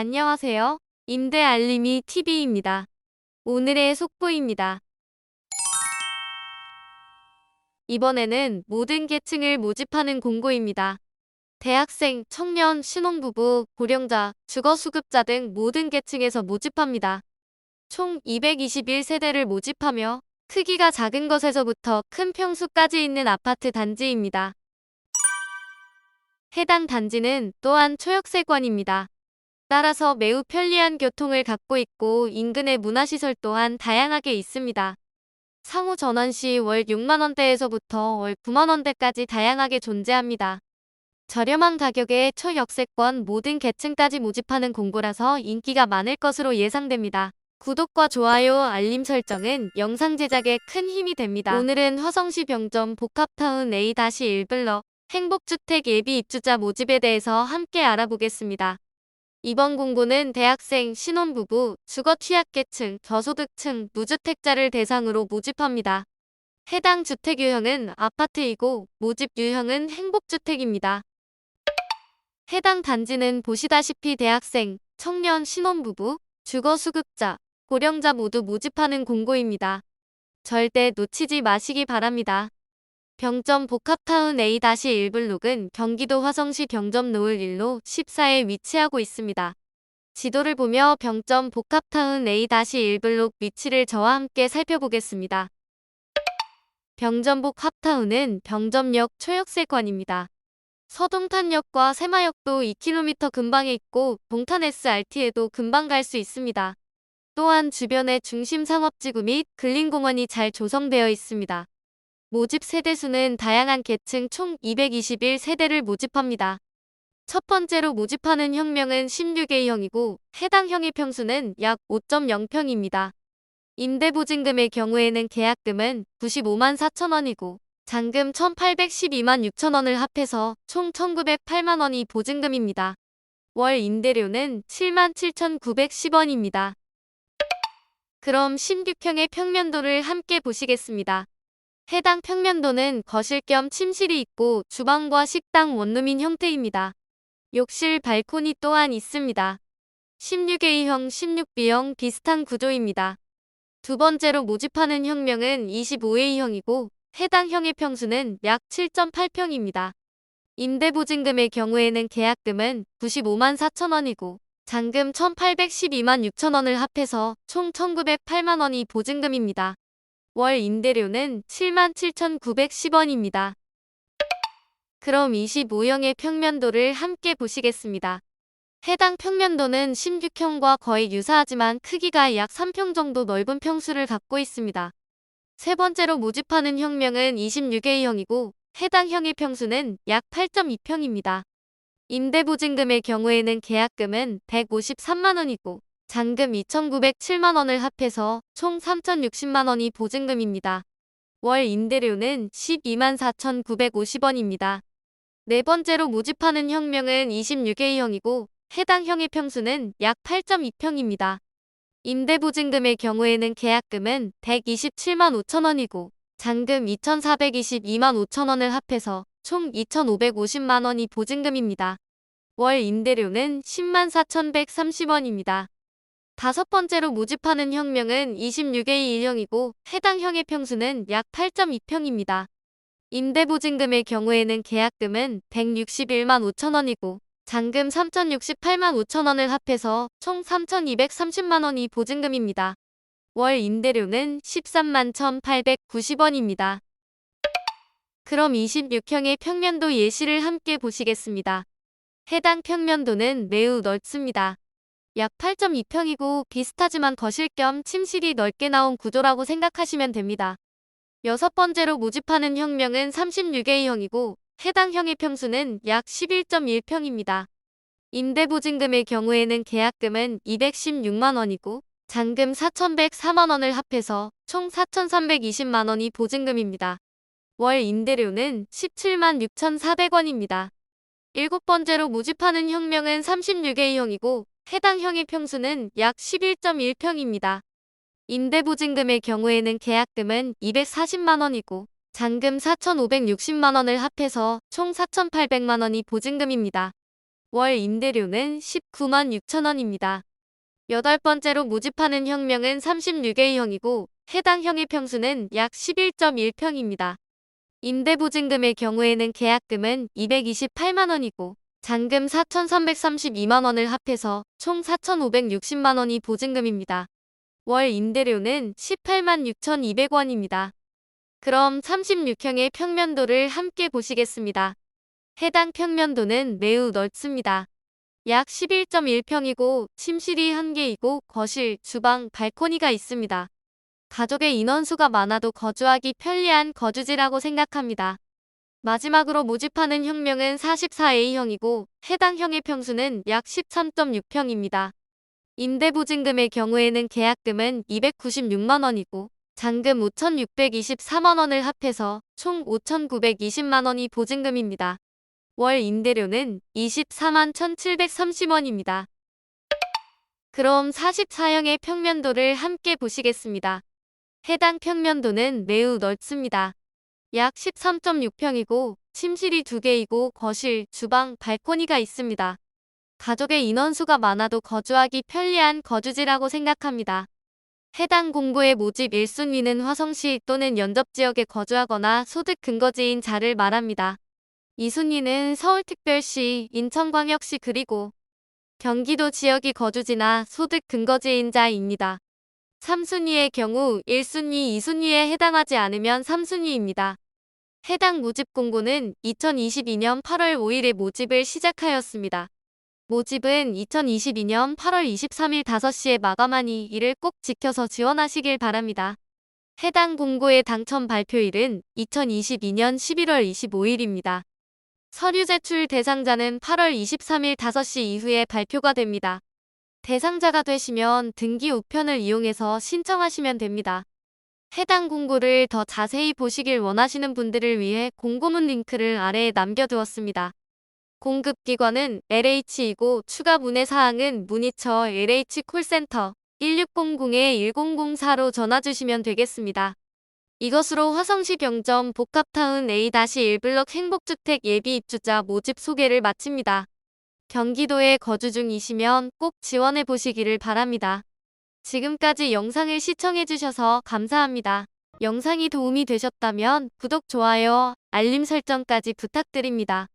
안녕하세요. 임대 알림이 TV입니다. 오늘의 속보입니다. 이번에는 모든 계층을 모집하는 공고입니다. 대학생, 청년, 신혼부부, 고령자, 주거수급자 등 모든 계층에서 모집합니다. 총 221세대를 모집하며 크기가 작은 것에서부터 큰 평수까지 있는 아파트 단지입니다. 해당 단지는 또한 초역세권입니다. 따라서 매우 편리한 교통을 갖고 있고 인근의 문화시설 또한 다양하게 있습니다. 상호 전환 시월 6만원대에서부터 월 9만원대까지 다양하게 존재합니다. 저렴한 가격에 초역세권 모든 계층까지 모집하는 공고라서 인기가 많을 것으로 예상됩니다. 구독과 좋아요, 알림 설정은 영상 제작에 큰 힘이 됩니다. 오늘은 화성시 병점 복합타운 A-1블럭 행복주택 예비 입주자 모집에 대해서 함께 알아보겠습니다. 이번 공고는 대학생, 신혼부부, 주거 취약계층, 저소득층, 무주택자를 대상으로 모집합니다. 해당 주택 유형은 아파트이고 모집 유형은 행복주택입니다. 해당 단지는 보시다시피 대학생, 청년, 신혼부부, 주거 수급자, 고령자 모두 모집하는 공고입니다. 절대 놓치지 마시기 바랍니다. 병점 복합타운 A-1블록은 경기도 화성시 병점 노을 1로 14에 위치하고 있습니다. 지도를 보며 병점 복합타운 A-1블록 위치를 저와 함께 살펴보겠습니다. 병점 복 합타운은 병점역 초역세권입니다. 서동탄역과 새마역도 2km 근방에 있고 동탄 SRT에도 금방 갈 수 있습니다. 또한 주변에 중심 상업지구 및 근린공원이 잘 조성되어 있습니다. 모집 세대수는 다양한 계층 총 221세대를 모집합니다. 첫 번째로 모집하는 혁명은 16A형이고 해당 형의 평수는 약 5.0평입니다. 임대보증금의 경우에는 계약금은 95만 4천원이고 잔금 1,812만 6천원을 합해서 총 1,908만원이 보증금입니다. 월 임대료는 7만 7,910원입니다. 그럼 16형의 평면도를 함께 보시겠습니다. 해당 평면도는 거실 겸 침실이 있고 주방과 식당 원룸인 형태입니다. 욕실 발코니 또한 있습니다. 16A형, 16B형 비슷한 구조입니다. 두 번째로 모집하는 혁명은 25A형이고 해당 형의 평수는 약 7.8평입니다. 임대보증금의 경우에는 계약금은 95만 4천원이고 잔금 1,812만 6천원을 합해서 총 1,908만원이 보증금입니다. 월 임대료는 7만 7,910원입니다. 그럼 25형의 평면도를 함께 보시겠습니다. 해당 평면도는 16형과 거의 유사하지만 크기가 약 3평 정도 넓은 평수를 갖고 있습니다. 세 번째로 모집하는 혁명은 26A형이고 해당 형의 평수는 약 8.2평입니다. 임대보증금의 경우에는 계약금은 153만원이고 잔금 2,907만원을 합해서 총 3,060만원이 보증금입니다. 월 임대료는 12만 4,950원입니다. 네 번째로 모집하는 혁명은 26A형이고 해당 형의 평수는 약 8.2평입니다. 임대보증금의 경우에는 계약금은 127만 5천원이고 잔금 2,422만 5천원을 합해서 총 2,550만원이 보증금입니다. 월 임대료는 10만 4,130원입니다. 다섯 번째로 모집하는 혁명은 26A 1형이고 해당 형의 평수는 약 8.2평입니다. 임대보증금의 경우에는 계약금은 161만 5천원이고 잔금 3,068만 5천원을 합해서 총 3,230만원이 보증금입니다. 월 임대료는 13만 1,890원입니다. 그럼 26형의 평면도 예시를 함께 보시겠습니다. 해당 평면도는 매우 넓습니다. 약 8.2평이고 비슷하지만 거실 겸 침실이 넓게 나온 구조라고 생각하시면 됩니다. 여섯 번째로 모집하는 혁명은 36A형이고 해당 형의 평수는 약 11.1평입니다. 임대보증금의 경우에는 계약금은 216만원이고 잔금 4,104만원을 합해서 총 4,320만원이 보증금입니다. 월 임대료는 17만 6,400원입니다. 일곱 번째로 모집하는 혁명은 36A형이고 해당 형의 평수는 약 11.1평입니다. 임대보증금의 경우에는 계약금은 240만원이고 잔금 4,560만원을 합해서 총 4,800만원이 보증금입니다. 월 임대료는 19만 6천원입니다. 여덟 번째로 모집하는 형명은 36A형이고 해당 형의 평수는 약 11.1평입니다. 임대보증금의 경우에는 계약금은 228만원이고 잔금 4,332만원을 합해서 총 4,560만원이 보증금입니다. 월 임대료는 18만 6,200원입니다. 그럼 36형의 평면도를 함께 보시겠습니다. 해당 평면도는 매우 넓습니다. 약 11.1평이고 침실이 1개이고 거실, 주방, 발코니가 있습니다. 가족의 인원수가 많아도 거주하기 편리한 거주지라고 생각합니다. 마지막으로 모집하는 형명은 44A형이고 해당 형의 평수는 약 13.6평입니다. 임대보증금의 경우에는 계약금은 296만원이고 잔금 5,624만원을 합해서 총 5,920만원이 보증금입니다. 월 임대료는 24만 1,730원입니다. 그럼 44형의 평면도를 함께 보시겠습니다. 해당 평면도는 매우 넓습니다. 약 13.6평이고 침실이 2개이고 거실, 주방, 발코니가 있습니다. 가족의 인원수가 많아도 거주하기 편리한 거주지라고 생각합니다. 해당 공고의 모집 1순위는 화성시 또는 연접지역에 거주하거나 소득 근거지인 자를 말합니다. 2순위는 서울특별시, 인천광역시 그리고 경기도 지역이 거주지나 소득 근거지인 자입니다. 3순위의 경우 1순위, 2순위에 해당하지 않으면 3순위입니다. 해당 모집 공고는 2022년 8월 5일에 모집을 시작하였습니다. 모집은 2022년 8월 23일 5시에 마감하니 이를 꼭 지켜서 지원하시길 바랍니다. 해당 공고의 당첨 발표일은 2022년 11월 25일입니다. 서류 제출 대상자는 8월 23일 5시 이후에 발표가 됩니다. 대상자가 되시면 등기 우편을 이용해서 신청하시면 됩니다. 해당 공고를 더 자세히 보시길 원하시는 분들을 위해 공고문 링크를 아래에 남겨두었습니다. 공급기관은 LH이고 추가 문의 사항은 문의처 LH 콜센터 1600-1004로 전화 주시면 되겠습니다. 이것으로 화성시 병점 복합타운 A-1블럭 행복주택 예비 입주자 모집 소개를 마칩니다. 경기도에 거주 중이시면 꼭 지원해 보시기를 바랍니다. 지금까지 영상을 시청해 주셔서 감사합니다. 영상이 도움이 되셨다면 구독, 좋아요, 알림 설정까지 부탁드립니다.